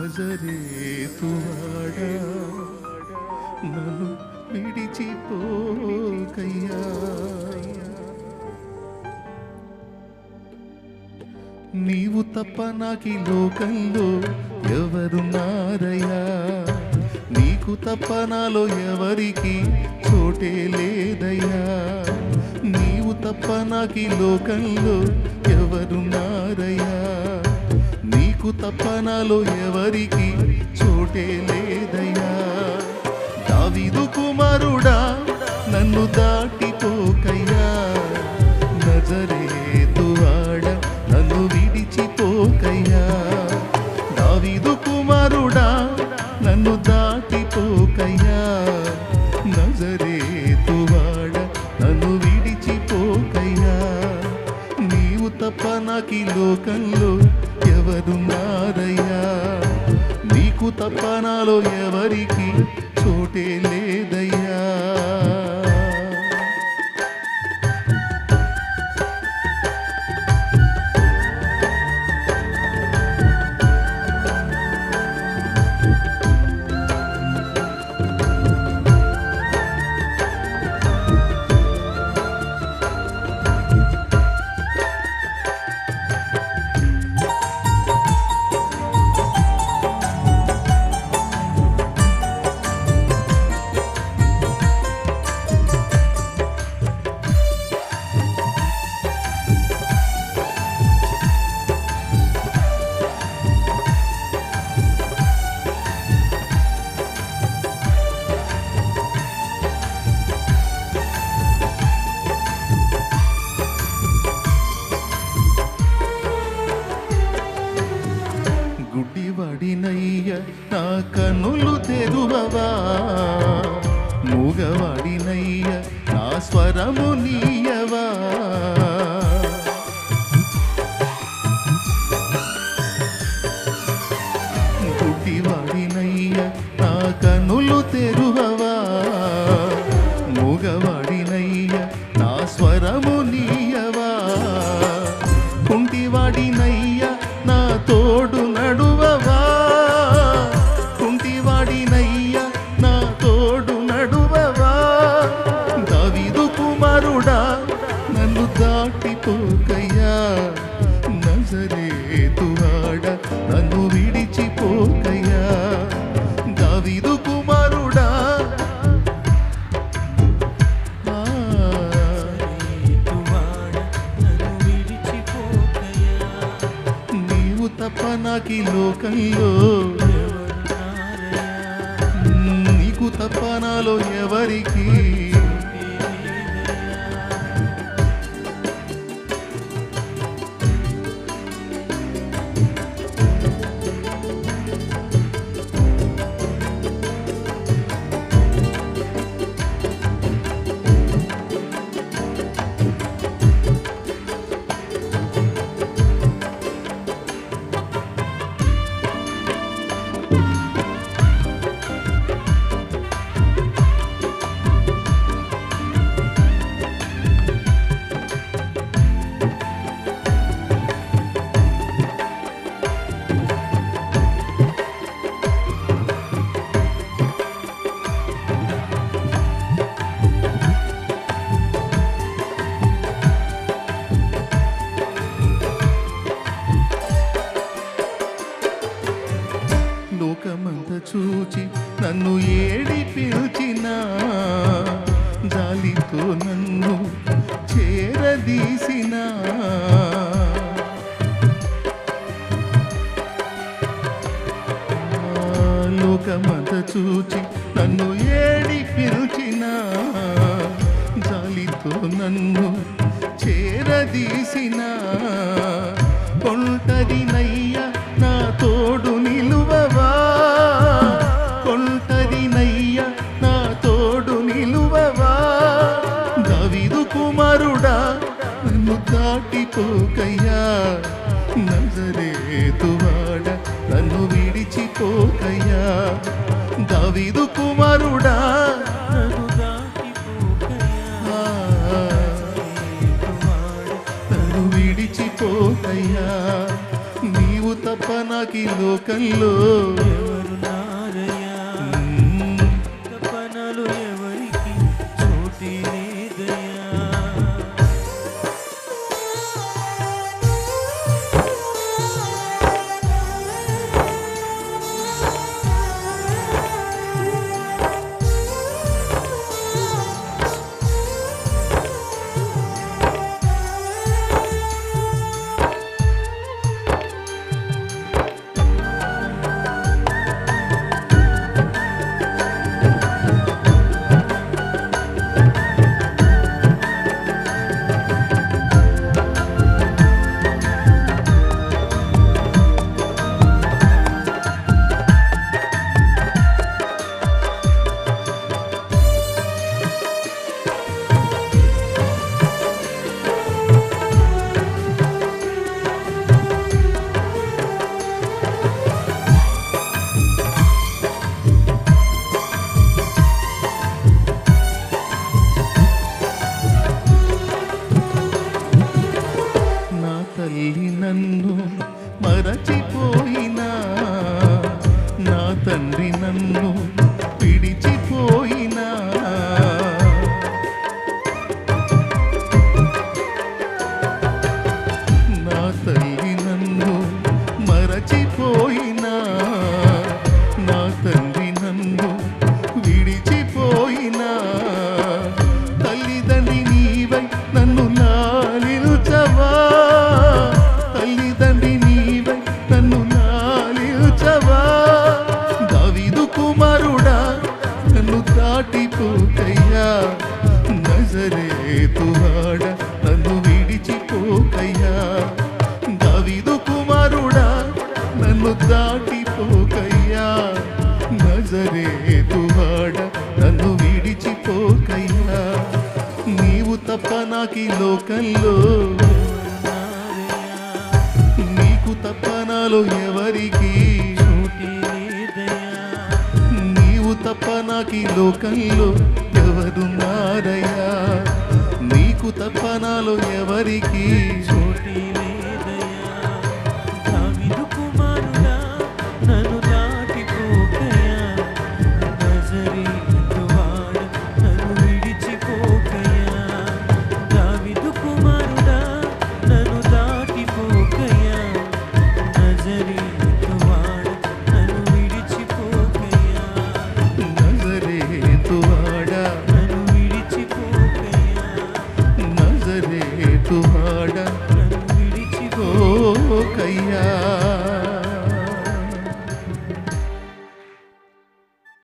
నజరేతువాడా నన్ను విడిచిపోకయ్యా. నీవు తప్ప నాకి లోకంలో ఎవరున్నారయ్యా నీకు తప్ప నాలో ఎవరికి చోటే లేదయ్యా? నీవు తప్ప నాకి లోకంలో ఎవరున్నారయ్యా నీకు తప్పనలో ఎవరికి చోటే లేదయ్యా. దావిదు కుమారుడా నన్ను దాటిపోకయ్యా. నజరేతువాడ నన్ను విడిచిపోకయ్యా. దావిదు కుమారుడా నన్ను దాటిపోకయ్యా. నజరేతువాడ నన్ను విడిచిపోకయ్యా. నీవు తప్ప నాకి లోకంలో ఎవరున్నారయ్యా నీకు తప్ప నాలో ఎవరికి చోటే లేదయ్యా. స్వరము నీయవా? గుడ్డివాడినయ్య నా కన్నులు తెరువవా? మూగవాడినయ్య నా స్వరము నీ దాటిపోకయ్యా నజరేతువాడ నన్ను విడిచిపోకయ్యా దావీదు కుమారుడా. నీవు తప్ప నాకి లోకంలో నీకు తప్ప నాలో ఎవరికి లోకమంత చూచి నన్ను ఏడి పిలిచిన జాలితో నన్ను చేరదీసిన. లోకమంత చూచి నన్ను ఏడి పిలిచిన జాలితో నన్ను చేరదీసిన. కొంటది నయ్య నా తోడు నీదు కుమారుడా. తను విడిచిపోకయ్యా. నీవు తప్ప నాకు ఈ లోకంలో ఎవరు నా దాటిపోకయ్యా. నజరేతువాడ నన్ను విడిచిపోకయ్యా. నీవు తప్ప నాకి లోకంలో నీకు తప్ప నాలో ఎవరికి నీవు తప్ప నాకి లోకంలో ఎవరున్నారయ్యా నీకు తప్ప నాలో ఎవరికి చూ